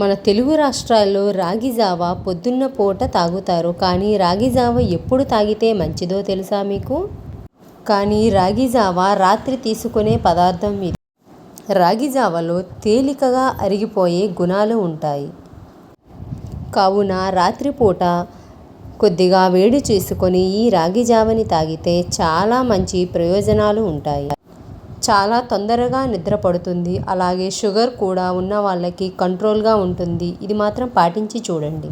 మన తెలుగు రాష్ట్రాల్లో రాగి జావ పొద్దున్న పూట తాగుతారు. కానీ రాగి జావ ఎప్పుడు తాగితే మంచిదో తెలుసా మీకు? కానీ రాగి జావ రాత్రి తీసుకునే పదార్థం ఇది. రాగి జావలో తేలికగా అరిగిపోయే గుణాలు ఉంటాయి. కావున రాత్రిపూట కొద్దిగా వేడి చేసుకొని ఈ రాగి జావని తాగితే చాలా మంచి ప్రయోజనాలు ఉంటాయి. చాలా తొందరగా నిద్ర పడుతుంది అలాగే షుగర్ కూడా ఉన్న వాళ్ళకి కంట్రోల్గా ఉంటుంది. ఇది మాత్రం పాటించి చూడండి.